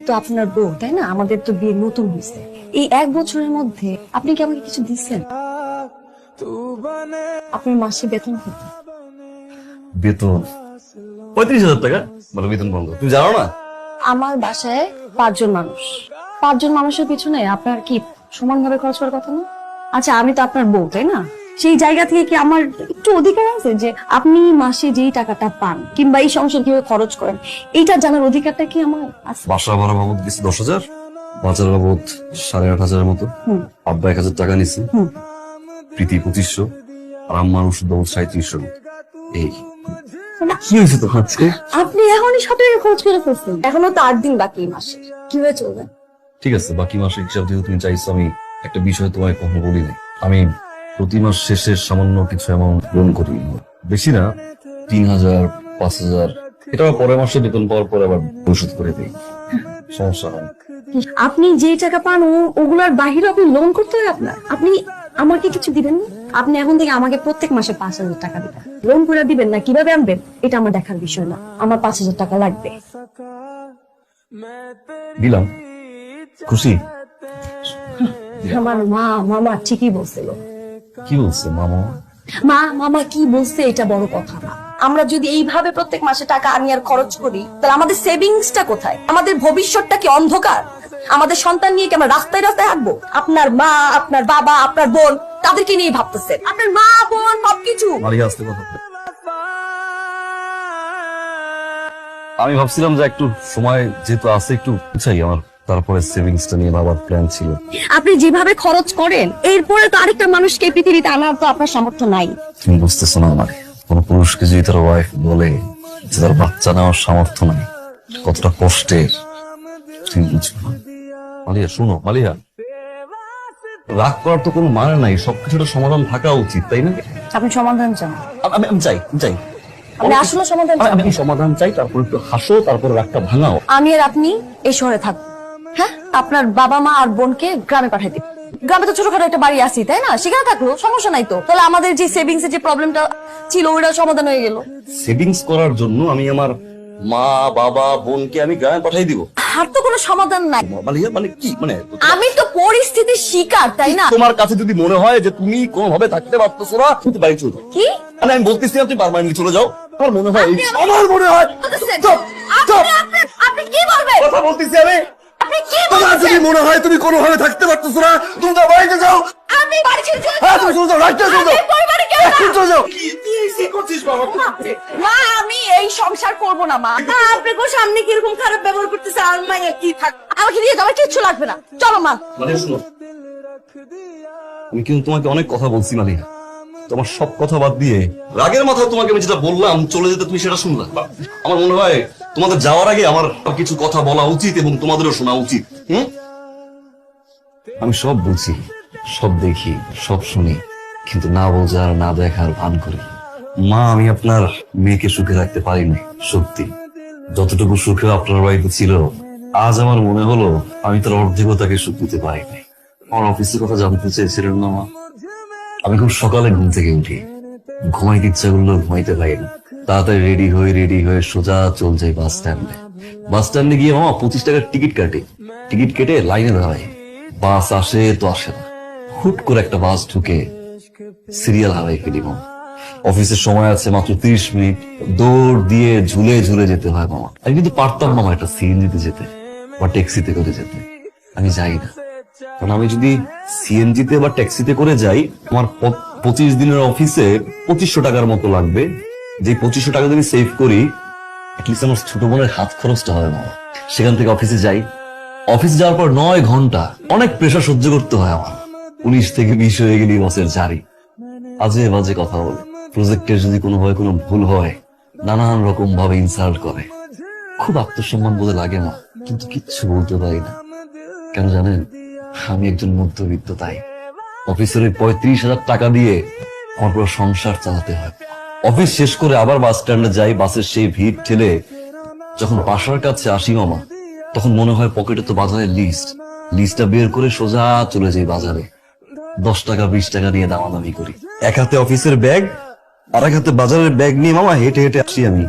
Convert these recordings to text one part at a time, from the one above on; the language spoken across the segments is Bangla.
তো আপনার বউ তাই না? আমাদের তো বিয়ে নতুন হয়েছে। এই এক বছরের মধ্যে আপনি কি আমাকে কিছু দিচ্ছেন আপনার মাসে বেতন কত? বেতন? পঁয়ত্রিশ হাজার টাকা? মানে বেতন বন্ধ তুমি জানো না? আমার বাসায় পাঁচজন মানুষ। পাঁচজন মানুষের পিছনে আপনার কি সমানভাবে খরচ করার কথা না? আচ্ছা আমি তো আপনার বউ তাই না? সেই জায়গা থেকে কি আমার একটু অধিকার আছে যে আপনি মাসে যেই টাকাটা পান কিংবা এই সংসার কীভাবে খরচ করেন এইটা জানার অধিকারটা কি আমার আছে? বাসা ভাড়া বাবদ দিচ্ছি দশ হাজার বাজার বাবদ সাড়ে আট হাজারের মতো। আব্বা এক হাজার টাকা নিছি। প্রীতি পঁচিশশো আর আম্মার ওষুধ বাবদ সাঁত্রিশশো। এই কি হয়েছে তো আজকে? আপনি এখনই সব টাকা খরচ করে ফেলছেন। এখনও তো আট দিন বাকি মাসে কীভাবে চলবে? ঠিক আছে বাকি মাসের হিসাব যেহেতু তুমি চাইছো আমি একটা বিষয় তোমায় কখনো বলি নাই আমি প্রতি মাস শেষে সামান্য কিছু অ্যামাউন্ট লোন করি। বেশি না তিন হাজার পাঁচ হাজার। এটা পরের মাসে বেতন পাওয়ার পর আবার পরিশোধ করে দিই। সমস্যা হয় আপনি যে টাকা পান ওগুলার বাহিরে আপনি লোন করতে হয় আপনার? আপনি আমাকে কিছু দিবেন না? আপনি এখন থেকে আমাকে প্রত্যেক মাসে পাঁচ হাজার টাকা দিবেন। লোন করে দিবেন না কীভাবে আনবেন? এটা আমার দেখার বিষয় না। আমার পাঁচ হাজার টাকা লাগবে। দিলাম। খুশি? আমার মা মামা ঠিকই বলছিল। কি বলছে মামা? মা মামা কি বলছে এটা বড় কথা না। আমরা যদি এইভাবে প্রত্যেক মাসে টাকা আনি আর খরচ করি তাহলে আমাদের সেভিংসটা কোথায়? আমাদের ভবিষ্যৎটা কি অন্ধকার? আমাদের সন্তান নিয়ে কি আমরা রাস্তায় রাস্তায় হাঁটবো? আপনার মা আপনার বাবা আপনার বোন তাদেরকে নিয়ে ভাবতেছেন। আপনার মা বোন সবকিছু। আমি ভাবছিলাম যে একটু সময় যেহেতু আছে একটু চাই আমার। তারপরে সেভিংসটা নিয়ে ভাবার প্ল্যান ছিল। আপনি যেভাবে খরচ করেন এরপরে তো আরেকটা মানুষকে পৃথিবীতে আনার তো আপনার সামর্থ্য নাই। তুমি বুঝতেছো না আমার। কোন পুরুষকে যদি তার ওয়াইফ বলে যে তার বাচ্চা নেওয়ার সামর্থ্য নাই কতটা কষ্টের তুমি মালিয়া শুনো মালিয়া রাগ করার তো কোনো মানে নাই সবকিছুটা সমাধান থাকা উচিত তাই না? আপনি সমাধান চান। আমি- চাই চাই। আপনি আসলে সমাধান আমি- সমাধান চাই তারপর একটু হাসো তারপর রাগটা ভাঙাও। আমি আর আপনি এই শহরে থাকব। আপনার বাবা মা আর বোনকে গ্রামে পাঠাই দিন। গ্রামে তো ছোটখাটো একটা বাড়ি আছি তাই না? সেখানে থাকল সমস্যা নাই তো। তাহলে আমাদের যে সেভিংস এর যে প্রবলেমটা ছিল ওইটা সমাধান হয়ে গেল। সেভিংস করার জন্য আমি আমার মা বাবা বোনকে আমি গ্রামে পাঠিয়ে দিব। আর তো কোনো সমাধান নাই। মালিয়া মানে কি? মানে আমি তো পরিস্থিতির শিকার তাই না? তোমার কাছে যদি মনে হয় যে তুমি কোনোভাবে থাকতে পারতেছো না তুমি বাড়ি চলে যাও। কি? মানে আমি বলতেছি না, তুমি পারমানেন্টলি চলে যাও। আমার মনে হয় আমার মনে হয়। আপনি- আপনি- আপনি কি বলবেন? কথা বলতেছি আমি। আপনি কি তোমার যদি মনে হয় তুমি কোনোভাবে থাকতে পারতেছো না তুমি তো বাড়িতে যাও। আমি বাড়ি ছেড়ে চলে হ্যাঁ তুমি চলে যাও চলে যাও। আমি পরিবারে কেউ না। চলে যাও। কি কি কি করছিস বাবা? মা আমি এই সংসার করব না মা। আপনি গো সামনে কীরকম খারাপ ব্যবহার করতেছে আর মাইয়া কি থাক আমাকে দিয়ে যাবে কিচ্ছু লাগবে না। চলো মা। মানে শোনো আমি কিন্তু তোমাকে অনেক কথা বলছি মালিয়া তোমার সব কথা বাদ দিয়ে রাগের মাথায় তোমাকে আমি যেটা বললাম, চলে যেতে তুমি সেটা শুনলা। আমার মনে হয় তোমাদের যাওয়ার আগে আমার কিছু কথা বলা উচিত এবং তোমাদেরও শোনা উচিত, হুম? আমি সব বুঝি, সব দেখি, সব শুনি, কিন্তু না বোঝার, না দেখার ভান করি। মা, আমি আপনার মেয়েকে সুখে রাখতে পারিনি, সত্যি। যতটুকু সুখে আপনার বাড়িতে ছিল, আজ আমার মনে হলো আমি তার অর্ধেকও তাকে সুখ দিতে পারিনি। আমার অফিসের কথা জানতে চেয়েছিলেন না মা? আমি খুব সকালে ঘুম থেকে উঠি। ঘুমাইতে ইচ্ছা করল ঘুমাইতে পারি না। তাড়াতাড়ি রেডি হয়ে রেডি হয়ে সোজা চল যাই বাস স্ট্যান্ডে বাস স্ট্যান্ডে গিয়ে মামা পঁচিশ টাকার টিকিট কাটি। টিকিট কেটে লাইনে দাঁড়াই বাস আসে তো আসে না। হুট করে একটা বাস ঢুকে সিরিয়াল হারাই ফেলি মামা। অফিসের সময় আছে মাত্র তিরিশ মিনিট। দৌড় দিয়ে ঝুলে ঝুলে যেতে হয় মামা। আমি কিন্তু পারতাম মামা একটা সিএনজিতে যেতে বা ট্যাক্সিতে করে যেতে। আমি যাই না। কারণ আমি যদি সিএনজিতে বা ট্যাক্সিতে করে যাই, আমার পঁচিশ দিনের অফিসে পঁচিশশো টাকার মতো লাগবে। যে পঁচিশশো টাকা যদি সেভ করি অ্যাটলিস্ট আমার ছোট বোনের হাত খরচটা হবে মামা সেখান থেকে অফিসে যাই। অফিসে যাওয়ার পর নয় ঘণ্টা অনেক প্রেশার সহ্য করতে হয় আমার। উনিশ থেকে বিশ হয়ে গেলি বসের জারি আজে বাজে কথা বলে। প্রজেক্টের যদি কোনোভাবে কোনো ভুল হয়, নানান রকম ভাবে ইনসাল্ট করে। খুব আত্মসম্মান বোধে লাগে না, কিন্তু কিচ্ছু বলতে পারি না। কেন জানেন? আমি একজন মধ্যবিত্ত, তাই অফিসের ওই পঁয়ত্রিশ হাজার টাকা দিয়ে আমার পুরো সংসার চালাতে হয়। অফিস শেষ করে আবার বাস স্ট্যান্ডে যাই, বাসের সেই ভিড় ঠেলে যখন বাসার কাছে আসি মামা, তখন মনে হয় পকেটে তো বাজারের লিস্ট লিস্টটা বের করে সোজা চলে যাই বাজারে। দশ টাকা, বিশ টাকা দিয়ে দামাদামি করি। এক হাতে অফিসের ব্যাগ আর এক হাতে বাজারের ব্যাগ নিয়ে মামা হেঁটে হেঁটে আসি আমি।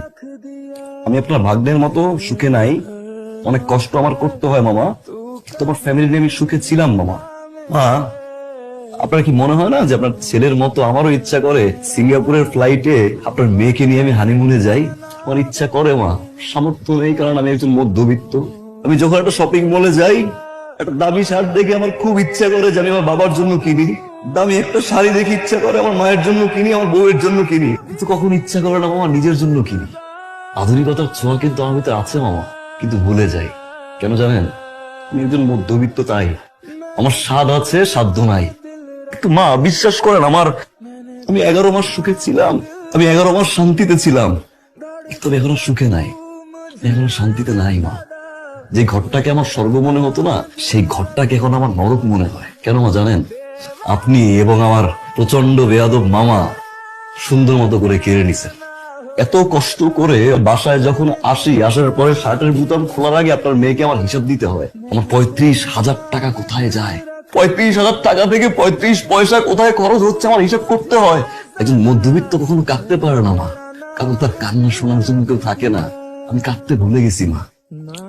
আমি আপনার ভাগ্নের মতো সুখে নাই। অনেক কষ্ট আমার করতে হয় মামা। তোমার ফ্যামিলি নিয়ে আমি সুখে ছিলাম, মামা। মা, আপনার কি মনে হয় না যে আপনার ছেলের মতো আমারও ইচ্ছা করে সিঙ্গাপুরের ফ্লাইটে আপনার মেয়েকে নিয়ে আমি হানিমুনে যাই? আমার ইচ্ছা করে, মা। সামর্থ্য নেই, কারণ আমি একজন মধ্যবিত্ত। আমি যখন একটা শপিং মলে যাই, একটা দামি শার্ট দেখে আমার খুব ইচ্ছা করে যে আমি আমার বাবার জন্য কিনি। দামি একটা শাড়ি দেখে ইচ্ছা করে আমার মায়ের জন্য কিনি, আমার বউয়ের জন্য কিনি। কিন্তু কখন ইচ্ছা করে না মামা নিজের জন্য কিনি। আধুনিকতার ছোঁয়া কিন্তু আমার ভিতরে আছে, মামা। কিন্তু ভুলে যাই। কেন জানেন? একজন মধ্যবিত্ত তাই। আমার স্বাদ আছে, সাধ্য নাই। কিন্তু মা, বিশ্বাস করেন আমার, আমি এগারো মাস সুখে ছিলাম, আমি এগারো মাস শান্তিতে ছিলাম। তবে এখন সুখে নাই, এখন শান্তিতে নাই মা। যে ঘরটাকে আমার স্বর্গ মনে হতো না, সেই ঘরটাকে এখন আমার নরক মনে হয়। কেন মা জানেন? আপনি এবং আমার প্রচণ্ড বেয়াদব মামা সুন্দর মতো করে কেড়ে নিছেন। এত কষ্ট করে বাসায় যখন আসি, আসার পরে শার্টের বুতাম খোলার আগে আপনার মেয়েকে আমার হিসাব দিতে হয়। আমার পঁয়ত্রিশ হাজার টাকা কোথায় যায়? পঁয়ত্রিশ হাজার টাকা থেকে পঁয়ত্রিশ পয়সা কোথায় খরচ হচ্ছে আমার হিসাব করতে হয়। একজন মধ্যবিত্ত কখনো কাঁদতে পারে না মা। কারণ তার কান্না শোনার জন্য কেউ থাকে না। আমি কাঁদতে ভুলে গেছি মা।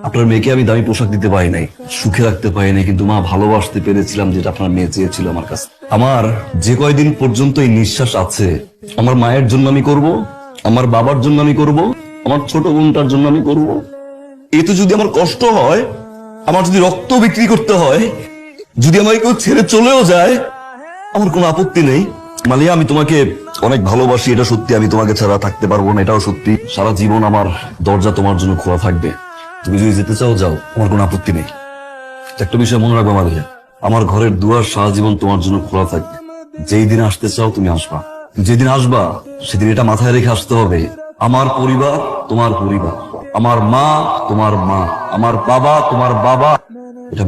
আপনার মেয়েকে আমি দামি পোশাক দিতে পারি নাই, সুখে রাখতে পারি নাই, কিন্তু মা ভালোবাসতে পেরেছিলাম যেটা আপনার মেয়ে চেয়েছিল আমার কাছে। আমার যে কয়দিন পর্যন্ত এই নিঃশ্বাস আছে, আমার মায়ের জন্য আমি করব? আমার বাবার জন্য আমি করব, আমার ছোট বোনটার জন্য আমি করব। এতে যদি আমার কষ্ট হয়, আমার যদি রক্ত বিক্রি করতে হয়, যদি আমাকে কেউ ছেড়ে চলেও যায়, আমার কোনো আপত্তি নেই। মালিয়া, আমি তোমাকে অনেক ভালোবাসি, এটা সত্যি, আমি তোমাকে ছাড়া থাকতে পারব না, এটাও সত্যি। সারা জীবন আমার দরজা তোমার জন্য খোলা থাকবে। তুমি যদি যেতে চাও, যাও, আমার কোনো আপত্তি নেই। একটা বিষয় মনে রাখবে, মালিয়া, আমার ঘরের দুয়ার সারা জীবন তোমার জন্য খোলা থাকবে। যেই দিন আসতে চাও, তুমি আসবা। যেদিন আসবা, সেদিন এটা মাথায় রেখে আসতে হবে। আমার পরিবার, তোমার পরিবার। আমার মা, তোমার মা। আমার বাবা, তোমার বাবা। এটা